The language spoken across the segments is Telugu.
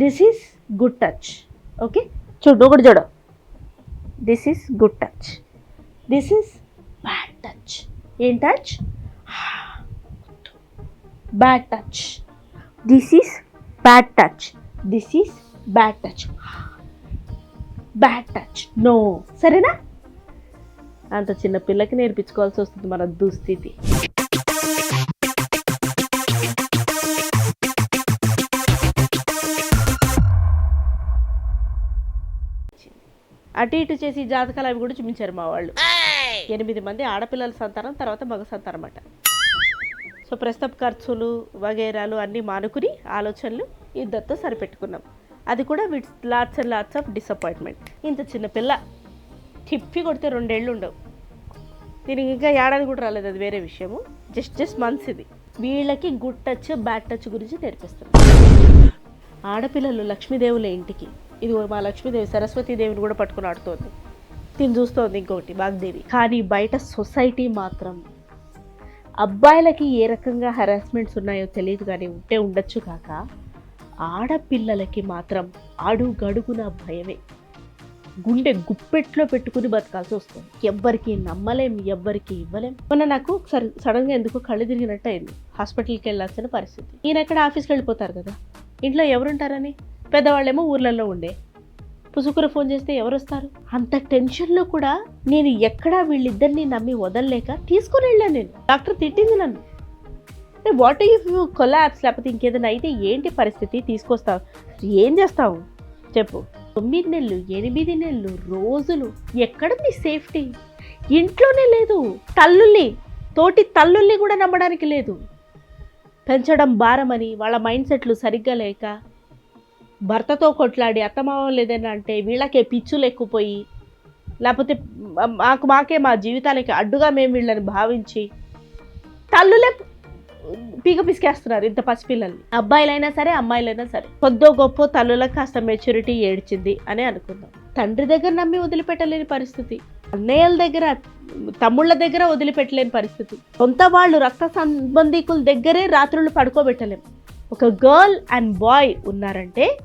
This is good touch okay చూడు ఒకటి చూడు. This is good touch this is bad touch ఏం touch bad touch this is bad touch this is bad touch bad touch no సరేనా? అంత చిన్న పిల్లకి నేర్పించుకోవాల్సి వస్తుంది మన దుస్థితి. అటు ఇటు చేసి జాతకాలు అవి కూడా చూపించారు మా వాళ్ళు. ఎనిమిది మంది ఆడపిల్లల సంతానం తర్వాత మగ సంతానం అన్నమాట. సో ప్రస్తుత ఖర్చులు వగేరాలు అన్నీ మానుకుని ఆలోచనలు ఇద్దరితో సరిపెట్టుకున్నాం. అది కూడా with lots and lots of disappointment. ఇంత చిన్న పిల్ల తిప్పి కొడితే రెండేళ్ళు ఉండవు. దీనికి ఇంకా ఏడాది కూడా రాలేదు అది వేరే విషయము. జస్ట్ జస్ట్ మంత్స్ ఇది. వీళ్ళకి గుడ్ టచ్ బ్యాడ్ టచ్ గురించి నేర్పిస్తున్నాం. ఆడపిల్లలు లక్ష్మీదేవుల ఇంటికి ఇది మా లక్ష్మీదేవి సరస్వతీదేవిని కూడా పట్టుకుని ఆడుతోంది. తిని చూస్తోంది ఇంకొకటి వాగ్దేవి. కానీ బయట సొసైటీ మాత్రం అబ్బాయిలకి ఏ రకంగా హెరాస్మెంట్స్ ఉన్నాయో తెలియదు కానీ ఉంటే ఉండొచ్చు కాక ఆడపిల్లలకి మాత్రం అడుగడుగున భయమే. గుండె గుప్పెట్లో పెట్టుకుని బతకాల్సి వస్తుంది. ఎవ్వరికి నమ్మలేం ఎవ్వరికి ఇవ్వలేం. మొన్న నాకు ఒకసారి సడన్గా ఎందుకో కళ్ళు తిరిగినట్టు అయింది. హాస్పిటల్కి వెళ్ళాల్సిన పరిస్థితి. ఈయన ఎక్కడ ఆఫీస్కి వెళ్ళిపోతారు కదా? ఇంట్లో ఎవరుంటారని? పెద్దవాళ్ళేమో ఊర్లలో ఉండే. పుసుకుర ఫోన్ చేస్తే ఎవరు వస్తారు అంత టెన్షన్లో కూడా నేను ఎక్కడా వీళ్ళిద్దరిని నమ్మి వదలలేక తీసుకుని వెళ్ళాను నేను. డాక్టర్ తిట్టింది నన్ను. వాట్ ఇఫ్ యూ కొలాప్స్ లేకపోతే ఇంకేదైనా అయితే ఏంటి పరిస్థితి? తీసుకొస్తావు. ఏం చేస్తావు? చెప్పు. తొమ్మిది నెలలు ఎనిమిది నెలలు రోజులు ఎక్కడ మీ సేఫ్టీ? ఇంట్లోనే లేదు. తల్లుల్ని తోటి తల్లుల్ని కూడా నమ్మడానికి లేదు. పెంచడం భారమని వాళ్ళ మైండ్ సెట్లు సరిగ్గా లేక భర్తతో కొట్లాడి అత్తమావం లేదని అంటే వీళ్ళకే పిచ్చులు ఎక్కుపోయి లేకపోతే మాకు మాకే మా జీవితాలకి అడ్డుగా మేము వీళ్ళని భావించి తల్లులే పీక పిసికేస్తున్నారు ఇంత పసిపిల్లల్ని. అబ్బాయిలైనా సరే అమ్మాయిలైనా సరే. కొద్దో గొప్ప తల్లులకు కాస్త మెచ్యూరిటీ ఏడ్చింది అని అనుకుందాం. తండ్రి దగ్గర నమ్మి వదిలిపెట్టలేని పరిస్థితి. అన్నయ్యల దగ్గర తమ్ముళ్ళ దగ్గర వదిలిపెట్టలేని పరిస్థితి. సొంత వాళ్ళు రక్త సంబంధికుల దగ్గరే రాత్రులు పడుకోబెట్టలేము ఒక గర్ల్ అండ్ బాయ్ ఉన్నారంటే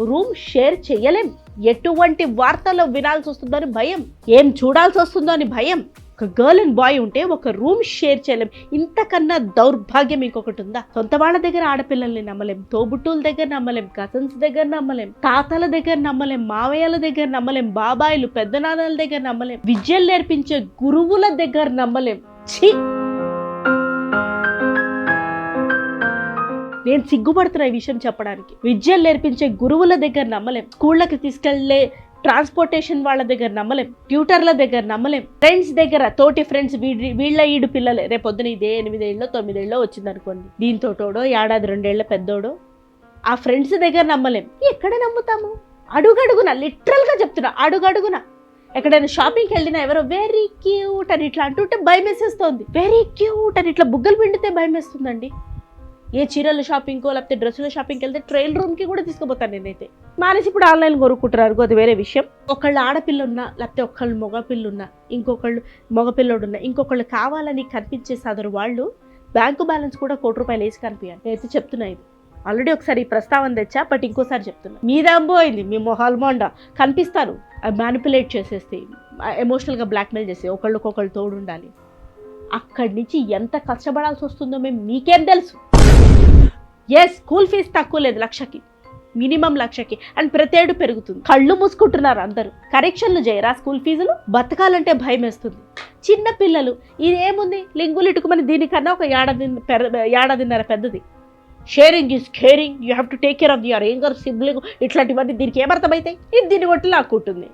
రూమ్ షేర్ చేయలేం. ఎటువంటి వార్తలు వినాల్సి వస్తుందో అని భయం. ఏం చూడాల్సి వస్తుందో అని భయం. ఒక గర్ల్ అండ్ బాయ్ ఉంటే ఒక రూమ్ షేర్ చేయలేం. ఇంతకన్నా దౌర్భాగ్యం ఇంకొకటి ఉందా? సొంత వాళ్ళ దగ్గర ఆడపిల్లల్ని నమ్మలేం. తోబుట్టుల దగ్గర నమ్మలేం. కజన్స్ దగ్గర నమ్మలేం. తాతల దగ్గర నమ్మలేం. మావయ్యల దగ్గర నమ్మలేం. బాబాయిలు పెద్దనాన్నల దగ్గర నమ్మలేం. విద్యలు నేర్పించే గురువుల దగ్గర నమ్మలేం. ఛీ! నేను సిగ్గుపడుతున్నా ఈ విషయం చెప్పడానికి. విద్యలు నేర్పించే గురువుల దగ్గర నమ్మలేం. స్కూళ్ళకి తీసుకెళ్ళే ట్రాన్స్పోర్టేషన్ వాళ్ళ దగ్గర నమ్మలేం. ట్యూటర్ల దగ్గర నమ్మలేం. ఫ్రెండ్స్ దగ్గర తోటి ఫ్రెండ్స్ వీడి వీళ్ళ ఈడు పిల్లలే. రేపు పొద్దున ఇదే ఎనిమిదేళ్ళలో తొమ్మిదేళ్ళలో వచ్చింది అనుకోండి దీంతోటోడో ఏడాది రెండేళ్ళ పెద్దోడో ఆ ఫ్రెండ్స్ దగ్గర నమ్మలేం. ఎక్కడ నమ్ముతాము? అడుగడుగున లిటరల్గా చెప్తున్నా అడుగడుగున. ఎక్కడైనా షాపింగ్కి వెళ్ళినా ఎవరో వెరీ క్యూట్ అని ఇట్లా అంటుంటే భయం వేసేస్తోంది వెరీ క్యూట్ అని ఇట్లా బుగ్గలు పిండితే భయం వేస్తుందండి ఏ చీరల షాపింగ్కో లేకపోతే డ్రెస్సుల షాపింగ్కి వెళ్తే ట్రైల్ రూమ్కి కూడా తీసుకుపోతాను నేనైతే. మానేసి ఇప్పుడు ఆన్లైన్ కొనుక్కుంటున్నారు. అది వేరే విషయం. ఒకళ్ళు ఆడపిల్ల ఉన్నా లేకపోతే ఒకళ్ళు మగపిల్ల ఉన్నా ఇంకొకళ్ళు మగపిల్లడు ఉన్నా ఇంకొకళ్ళు కావాలని కనిపించే సదరు వాళ్ళు బ్యాంకు బ్యాలెన్స్ కూడా కోటి రూపాయలు వేసి కనిపించాలి నేనైతే చెప్తున్నా ఇది. ఆల్రెడీ ఒకసారి ఈ ప్రస్తావన తెచ్చా బట్ ఇంకోసారి చెప్తున్నా. మీద పోయింది మీ మొహాల్మోండా కనిపిస్తారు. అది మ్యానిపులేట్ చేసేస్తే ఎమోషనల్గా బ్లాక్మెయిల్ చేసి ఒకళ్ళకొకళ్ళు తోడు ఉండాలి అక్కడి నుంచి ఎంత కష్టపడాల్సి వస్తుందో మేము మీకేం తెలుసు. ఏ స్కూల్ ఫీజు తక్కువ లేదు లక్షకి. మినిమం లక్షకి. అండ్ ప్రతేడు పెరుగుతుంది. కళ్ళు మూసుకుంటున్నారు అందరూ. కరెక్షన్లు చేయరా స్కూల్ ఫీజులు? బతకాలంటే భయం వేస్తుంది. చిన్న పిల్లలు. ఇదేముంది? లింగులు ఇటుకుమని దీనికన్నా ఒక ఏడాది ఏడాదిన్నర పెద్దది? Sharing is caring you have to take care of your younger sibling ఇట్లాంటివన్నీ దీనికి ఏమర్థమవుతాయి ఇది దీన్ని కొట్టి లాక్కుంటుంది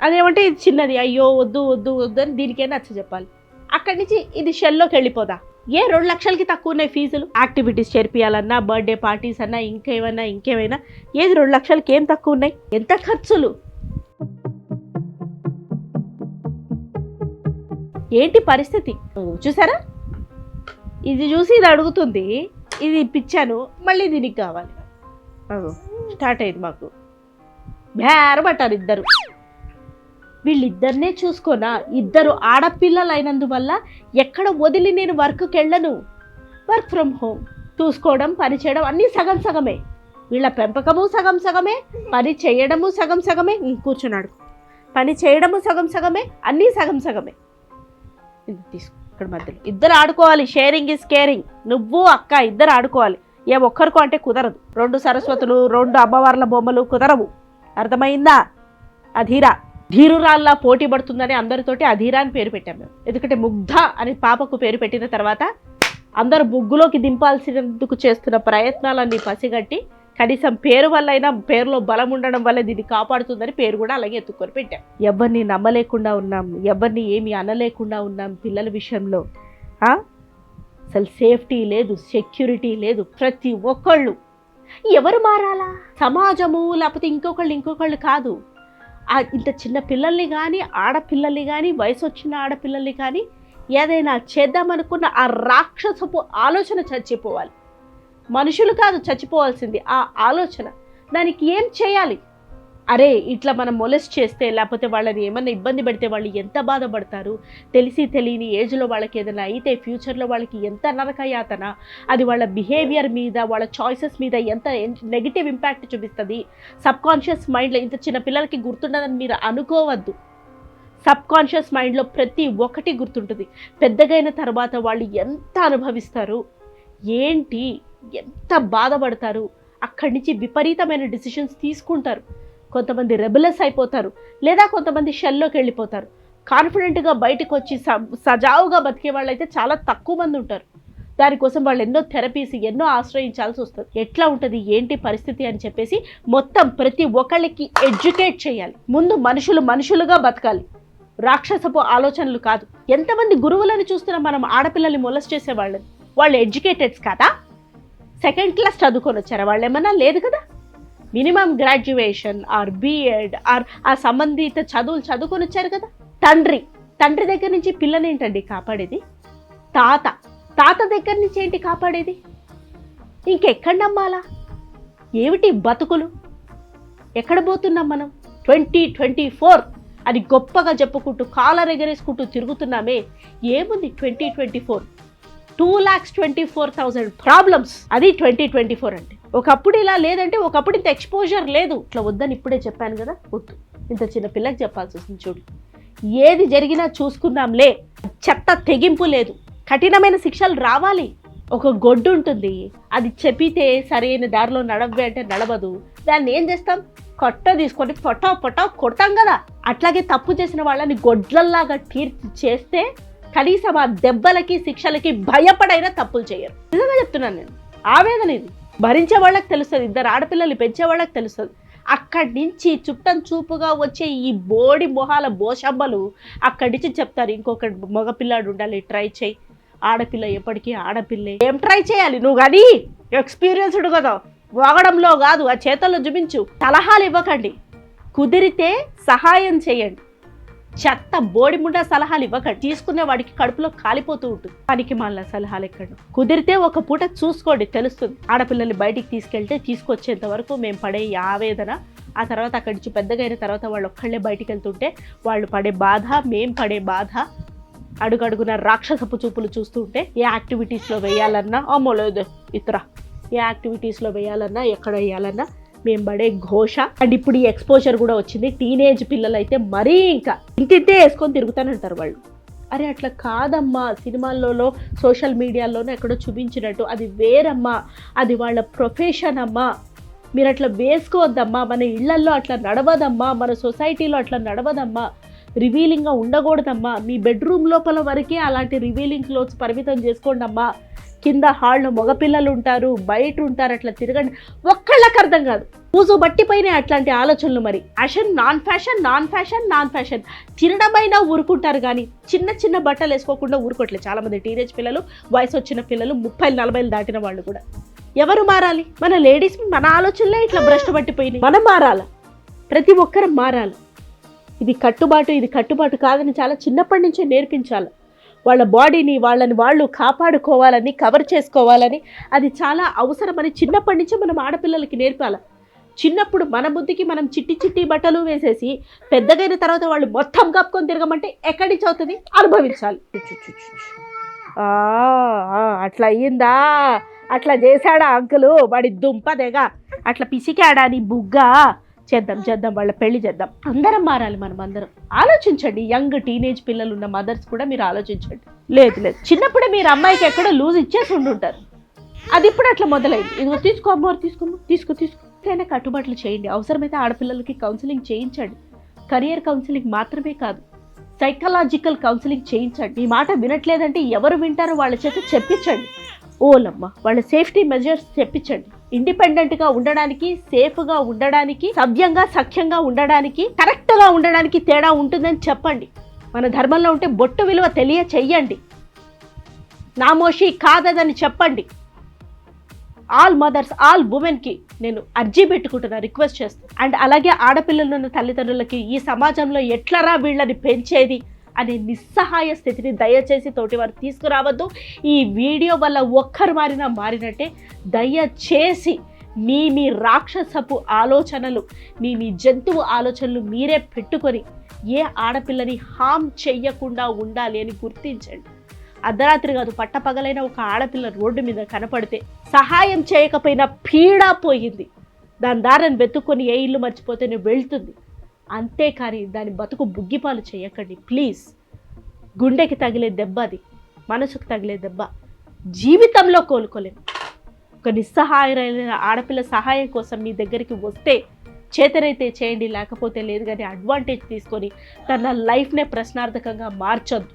అదేమంటే ఇది చిన్నది. అయ్యో వద్దు వద్దు వద్దు అని దీనికే నచ్చ చెప్పాలి. అక్కడి నుంచి ఇది షెల్లోకి వెళ్ళిపోదా? ఏ రెండు లక్షలకి తక్కువ ఉన్నాయి ఫీజులు? యాక్టివిటీస్ చేర్పియాలన్నా బర్త్డే పార్టీస్ అన్నా ఇంకేమైనా ఇంకేమైనా ఏది రెండు లక్షలకి ఏం తక్కువ ఉన్నాయి? ఎంత ఖర్చులు? ఏంటి పరిస్థితి? చూసారా? ఇది చూసి ఇది అడుగుతుంది. ఇది ఇప్పించాను. మళ్ళీ దీనికి కావాలి. స్టార్ట్ అయింది మాకు. బేరబట్టారు ఇద్దరు. వీళ్ళిద్దరినే చూసుకోనా ఇద్దరు ఆడపిల్లలైనందువల్ల ఎక్కడ వదిలి నేను వర్క్కి వెళ్ళను వర్క్ ఫ్రమ్ హోమ్. చూసుకోవడం పని చేయడం అన్నీ సగం సగమే. వీళ్ళ పెంపకము సగం సగమే పని చేయడము సగం సగమే కూర్చున్నాడు. పని చేయడము సగం సగమే అన్నీ సగం సగమే. తీసుకో ఇక్కడ మధ్యలో. ఇద్దరు ఆడుకోవాలి. షేరింగ్ ఇస్ కేరింగ్ నువ్వు అక్క ఇద్దరు ఆడుకోవాలి. ఏ ఒక్కరికో అంటే కుదరదు. రెండు సరస్వతులు రెండు అమ్మవార్ల బొమ్మలు కుదరవు. అర్థమైందా? అధీరా. ధీరురాల్లా పోటీ పడుతుందని అందరితోటి అధీరా అని పేరు పెట్టాం మేము. ఎందుకంటే ముగ్ధ అని పాపకు పేరు పెట్టిన తర్వాత అందరు ముగ్గులోకి దింపాల్సినందుకు చేస్తున్న ప్రయత్నాలన్నీ పసిగట్టి కనీసం పేరు వల్ల అయినా పేరులో బలం ఉండడం వల్ల దీన్ని కాపాడుతుందని పేరు కూడా అలాగే ఎత్తుకొని పెట్టాం. ఎవరిని నమ్మలేకుండా ఉన్నాం ఎవరిని ఏమి అనలేకుండా ఉన్నాం పిల్లల విషయంలో. అసలు సేఫ్టీ లేదు సెక్యూరిటీ లేదు ప్రతి ఒక్కళ్ళు. ఎవరు మారాలా? సమాజము లేకపోతే ఇంకొకళ్ళు ఇంకొకళ్ళు కాదు. ఇంత చిన్న పిల్లల్ని కానీ ఆడపిల్లల్ని కానీ వయసు వచ్చిన ఆడపిల్లల్ని కానీ ఏదైనా చేద్దామనుకున్న ఆ రాక్షసపు ఆలోచన చచ్చిపోవాలి. మనుషులు కాదు చచ్చిపోవాల్సింది ఆ ఆలోచన. దానికి ఏం చేయాలి? అరే ఇట్లా మనం మొలెస్ట్ చేస్తే లేకపోతే వాళ్ళని ఏమైనా ఇబ్బంది పెడితే వాళ్ళు ఎంత బాధపడతారు? తెలిసి తెలియని ఏజ్లో వాళ్ళకి ఏదైనా అయితే ఫ్యూచర్లో వాళ్ళకి ఎంత నరకయాతన అది వాళ్ళ బిహేవియర్ మీద వాళ్ళ చాయిసెస్ మీద ఎంత నెగిటివ్ ఇంపాక్ట్ చూపిస్తుంది? సబ్ కాన్షియస్ మైండ్లో ఇంత చిన్న పిల్లలకి గుర్తుండదని మీరు అనుకోవద్దు. సబ్ కాన్షియస్ మైండ్లో ప్రతి ఒక్కటి గుర్తుంటుంది. పెద్దగైన తర్వాత వాళ్ళు ఎంత అనుభవిస్తారు? ఏంటి? ఎంత బాధపడతారు? అక్కడి నుంచి విపరీతమైన డిసిషన్స్ తీసుకుంటారు. కొంతమంది రెబులస్ అయిపోతారు లేదా కొంతమంది షెల్లోకి వెళ్ళిపోతారు. కాన్ఫిడెంట్గా బయటకు వచ్చి స- సజావుగా బతికే వాళ్ళు అయితే చాలా తక్కువ మంది ఉంటారు. దానికోసం వాళ్ళు ఎన్నో థెరపీస్ ఎన్నో ఆశ్రయించాల్సి వస్తుంది. ఎట్లా ఉంటుంది ఏంటి పరిస్థితి అని చెప్పేసి మొత్తం ప్రతి ఒక్కళ్ళకి ఎడ్యుకేట్ చేయాలి. ముందు మనుషులు మనుషులుగా బతకాలి. రాక్షసపు ఆలోచనలు కాదు. ఎంతమంది గురువులను చూస్తున్నాం మనం ఆడపిల్లల్ని మొలస్ చేసేవాళ్ళని వాళ్ళు ఎడ్యుకేటెడ్స్ కదా? సెకండ్ క్లాస్ చదువుకొని వచ్చారా? వాళ్ళు ఏమన్నా లేదు కదా? Minimum graduation or BEd or ఆ సంబంధిత చదువులు చదువుకొని వచ్చారు కదా? తండ్రి. తండ్రి దగ్గర నుంచి పిల్లని ఏంటండి కాపాడేది? తాత. తాత దగ్గర నుంచి ఏంటి కాపాడేది? ఇంకెక్కడ నమ్మాలా? ఏమిటి బతుకులు? ఎక్కడ పోతున్నాం మనం? ట్వంటీ ట్వంటీ ఫోర్ అది గొప్పగా చెప్పుకుంటూ కాలర్ ఎగరేసుకుంటూ తిరుగుతున్నామే. ఏముంది twenty twenty four? Two lakhs twenty four thousand problems. అది ట్వంటీ ట్వంటీ ఫోర్ అంటే. ఒకప్పుడు ఇలా లేదంటే ఒకప్పుడు ఇంత ఎక్స్పోజర్ లేదు. ఇట్లా వద్దని ఇప్పుడే చెప్పాను కదా? వద్దు. ఇంత చిన్న పిల్లకి చెప్పాల్సి వస్తుంది చూడు. ఏది జరిగినా చూసుకుందాంలే. చెత్త తెగింపు లేదు. కఠినమైన శిక్షలు రావాలి. ఒక గొడ్డు ఉంటుంది. అది చెప్పితే సరైన దారిలో నడవే అంటే నడవదు. దాన్ని ఏం చేస్తాం? కొట్ట తీసుకొని పొటా పొటా కొడతాం కదా? అట్లాగే తప్పు చేసిన వాళ్ళని గొడ్లల్లాగా తీర్చి చేస్తే కనీసం ఆ దెబ్బలకి శిక్షలకి భయపడైనా తప్పులు చేయరు. నిజంగా చెప్తున్నాను నేను. ఆవేదన ఇది. భరించే వాళ్ళకి తెలుస్తుంది. ఇద్దరు ఆడపిల్లలు పెంచే వాళ్ళకి తెలుస్తుంది. అక్కడి నుంచి చుట్టం చూపుగా వచ్చే ఈ బోడి మొహాల బోషబ్బలు అక్కడి నుంచి చెప్తారు. ఇంకొక మగపిల్లాడు ఉండాలి ట్రై చేయి. ఆడపిల్ల ఎప్పటికీ ఆడపిల్లే. ఏం ట్రై చేయాలి నువ్వు కానీ? ఎక్స్పీరియన్స్డ్ కదా. వాగడంలో కాదు ఆ చేతల్లో చూపించు సలహాలు ఇవ్వకండి. కుదిరితే సహాయం చేయండి. చెత్త బోడిముండా సలహాలు ఇవ్వకండి తీసుకునే వాడికి కడుపులో కాలిపోతూ ఉంటుంది. పనికి మళ్ళా సలహాలు ఎక్కడ. కుదిరితే ఒక పూట చూసుకోండి తెలుస్తుంది. ఆడపిల్లల్ని బయటికి తీసుకెళ్తే తీసుకొచ్చేంత వరకు మేము పడే ఆవేదన ఆ తర్వాత అక్కడి నుంచి పెద్దగా అయిన తర్వాత వాళ్ళు ఒక్కళ్ళే బయటికి వెళ్తుంటే వాళ్ళు పడే బాధ మేం పడే బాధ అడుగడుగున రాక్షసపు చూపులు చూస్తుంటే ఏ యాక్టివిటీస్లో వేయాలన్నా అమ్మో లేదు ఇతర. ఏ యాక్టివిటీస్లో వేయాలన్నా ఎక్కడ వేయాలన్నా మేము పడే ఘోష. అండ్ ఇప్పుడు ఈ ఎక్స్పోజర్ కూడా వచ్చింది. టీనేజ్ పిల్లలు అయితే మరీ ఇంకా ఇంటింటే వేసుకొని తిరుగుతానంటారు వాళ్ళు. అరే అట్లా కాదమ్మా. సినిమాల్లో సోషల్ మీడియాలోనో ఎక్కడో చూపించినట్టు. అది వేరమ్మా. అది వాళ్ళ ప్రొఫెషన్ అమ్మా. మీరు అట్లా వేసుకోవద్దమ్మా. మన ఇళ్ళల్లో అట్లా నడవదమ్మా. మన సొసైటీలో అట్లా నడవదమ్మా. రివీలింగ్గా ఉండకూడదమ్మా. మీ బెడ్రూమ్ లోపల వరకే అలాంటి రివీలింగ్ క్లోత్స్ పరిమితం చేసుకోండమ్మా. కింద హాళ్ళు మగపిల్లలు ఉంటారు బయట ఉంటారు అట్లా తిరగండి. ఒక్కళ్ళకి అర్థం కాదు. పూజు బట్టిపోయిన అట్లాంటి ఆలోచనలు మరి. Fashion non fashion non fashion non fashion తినడమైనా ఊరుకుంటారు కానీ చిన్న చిన్న బట్టలు వేసుకోకుండా ఊరుకోవట్లేదు. చాలామంది టీనేజ్ పిల్లలు వయసు వచ్చిన పిల్లలు ముప్పై నలభైలు దాటిన వాళ్ళు కూడా. ఎవరు మారాలి? మన లేడీస్ మన ఆలోచనలే ఇట్లా భ్రష్ట పట్టిపోయినాయి. మనం మారాలి? ప్రతి ఒక్కరం మారాలి. ఇది కట్టుబాటు ఇది కట్టుబాటు కాదని చాలా చిన్నప్పటి నుంచే నేర్పించాలి. వాళ్ళ బాడీని వాళ్ళని వాళ్ళు కాపాడుకోవాలని కవర్ చేసుకోవాలని అది చాలా అవసరమని చిన్నప్పటి నుంచే మనం ఆడపిల్లలకి నేర్పాలి. చిన్నప్పుడు మన బుద్ధికి మనం చిట్టి చిట్టి బట్టలు వేసేసి పెద్దగైన తర్వాత వాళ్ళు మొత్తం కప్పుకొని తిరగమంటే ఎక్కడి నుంచి అవుతుంది? అనుభవించాలి. ఆ, ఆ, అట్లా అయ్యిందా? అట్లా చేశాడా అంకులు? వాడి దుంపదేగా అట్లా పిసికాడా నీ బుగ్గ? చేద్దాం చేద్దాం వాళ్ళ పెళ్ళి చేద్దాం. అందరం మారాలి మనం అందరం. ఆలోచించండి యంగ్ టీనేజ్ పిల్లలు ఉన్న మదర్స్ కూడా మీరు ఆలోచించండి. లేదు లేదు. చిన్నప్పుడే మీరు అమ్మాయికి ఎక్కడో లూజ్ ఇచ్చేసి ఉండుంటారు. అది ఇప్పుడు అట్లా మొదలైంది. ఇదిగో తీసుకో అమ్మవారు తీసుకోమ్మా తీసుకో తీసుకో. అయినా కట్టుబాట్లు చేయండి. అవసరమైతే ఆడపిల్లలకి కౌన్సిలింగ్ చేయించండి. కెరియర్ కౌన్సిలింగ్ మాత్రమే కాదు సైకలాజికల్ కౌన్సిలింగ్ చేయించండి. ఈ మాట వినట్లేదంటే ఎవరు వింటారో వాళ్ళ చేత చెప్పించండి. ఓలమ్మ వాళ్ళ సేఫ్టీ మెజర్స్ చెప్పించండి. ఇండిపెండెంట్గా ఉండడానికి సేఫ్గా ఉండడానికి సభ్యంగా సఖ్యంగా ఉండడానికి కరెక్ట్గా ఉండడానికి తేడా ఉంటుందని చెప్పండి. మన ధర్మంలో ఉంటే బొట్టు విలువ తెలియ చెయ్యండి నామోషి కాదని చెప్పండి. ఆల్ మదర్స్ ఆల్ ఉమెన్కి నేను అర్జీ పెట్టుకుంటున్నా రిక్వెస్ట్ చేస్తాను అండ్ అలాగే ఆడపిల్లలు ఉన్న తల్లిదండ్రులకి ఈ సమాజంలో ఎట్లరా వీళ్ళని పెంచేది? అనే నిస్సహాయ స్థితిని దయచేసి తోటి వారు తీసుకురావద్దు. ఈ వీడియో వల్ల ఒక్కరు మారినా మారినట్టే దయచేసి మీ మీ రాక్షసపు ఆలోచనలు మీ మీ జంతువు ఆలోచనలు మీరే పెట్టుకొని ఏ ఆడపిల్లని హామ్ చెయ్యకుండా ఉండాలి అని గుర్తించండి. అర్ధరాత్రి కాదు పట్టపగలైన ఒక ఆడపిల్ల రోడ్డు మీద కనపడితే సహాయం చేయకపోయినా పీడా పోయింది. దాని దారిని వెతుక్కొని ఏ ఇల్లు మర్చిపోతేనే వెళ్తుంది. అంతేకాని దాని బతుకు బుగ్గిపాలు చేయకండి ప్లీజ్. గుండెకి తగిలే దెబ్బ అది మనసుకు తగిలే దెబ్బ. జీవితంలో కోలుకోలేము ఒక నిస్సహాయమైన ఆడపిల్ల సహాయం కోసం మీ దగ్గరికి వస్తే చేతనైతే చేయండి లేకపోతే లేదు కానీ అడ్వాంటేజ్ తీసుకొని తన లైఫ్నే ప్రశ్నార్థకంగా మార్చొద్దు.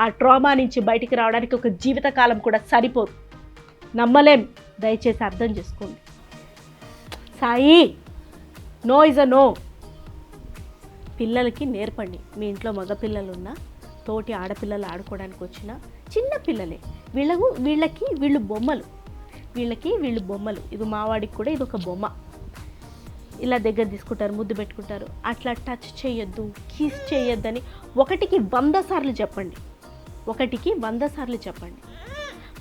ఆ ట్రామా నుంచి బయటికి రావడానికి ఒక జీవితకాలం కూడా సరిపోదు. నమ్మలేం. దయచేసి అర్థం చేసుకోండి. Say no is a no. పిల్లలకి నేర్పండి. మీ ఇంట్లో మగ పిల్లలు తోటి ఆడపిల్లలు ఆడుకోవడానికి వచ్చిన చిన్న పిల్లలే. వీళ్ళకు వీళ్ళకి వీళ్ళు బొమ్మలు. వీళ్ళకి వీళ్ళు బొమ్మలు. ఇది మావాడికి కూడా ఇది ఒక బొమ్మ. ఇలా దగ్గర తీసుకుంటారు ముద్దు పెట్టుకుంటారు. అట్లా టచ్ చేయొద్దు కిస్ చేయొద్దని ఒకటికి వంద సార్లు చెప్పండి. ఒకటికి వంద సార్లు చెప్పండి.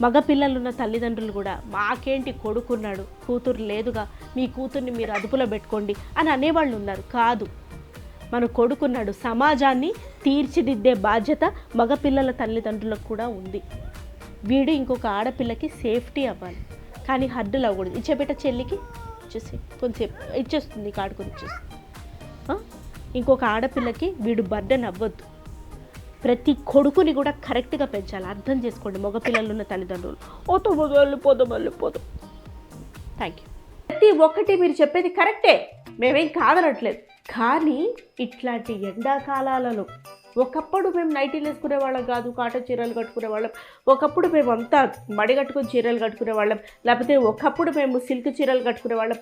మగ పిల్లలున్న తల్లిదండ్రులు కూడా మాకేంటి కొడుకున్నాడు కూతురు లేదుగా మీ కూతుర్ని మీరు అదుపులో పెట్టుకోండి అని అనేవాళ్ళు ఉన్నారు. కాదు. మన కొడుకున్నాడు. సమాజాన్ని తీర్చిదిద్దే బాధ్యత మగపిల్లల తల్లిదండ్రులకు కూడా ఉంది. వీడు ఇంకొక ఆడపిల్లకి సేఫ్టీ అవ్వాలి. కానీ హద్దులు అవ్వకూడదు. ఇచ్చేబిట్ట చెల్లికి ఇచ్చేసి కొంచెంసేపు ఇచ్చేస్తుంది కాడుకొని ఇచ్చేస్తుంది. ఇంకొక ఆడపిల్లకి వీడు బర్డెన్ అవ్వద్దు. ప్రతి కొడుకుని కూడా కరెక్ట్గా పెంచాలి. అర్థం చేసుకోండి మగపిల్లలు ఉన్న తల్లిదండ్రులు. ఓతో పోదు వెళ్ళిపోదాం వెళ్ళిపోదాం. థ్యాంక్ యూ ప్రతి ఒక్కటి మీరు చెప్పేది కరెక్టే. మేమేం కాదనట్లేదు. కానీ ఇట్లాంటి ఎండాకాలాలలో ఒకప్పుడు మేము నైటీలు వేసుకునే వాళ్ళం కాదు కాటన్ చీరలు కట్టుకునే వాళ్ళం. ఒకప్పుడు మేము అంతా మడిగట్టుకుని చీరలు కట్టుకునే వాళ్ళం. లేకపోతే ఒకప్పుడు మేము సిల్క్ చీరలు కట్టుకునే వాళ్ళం.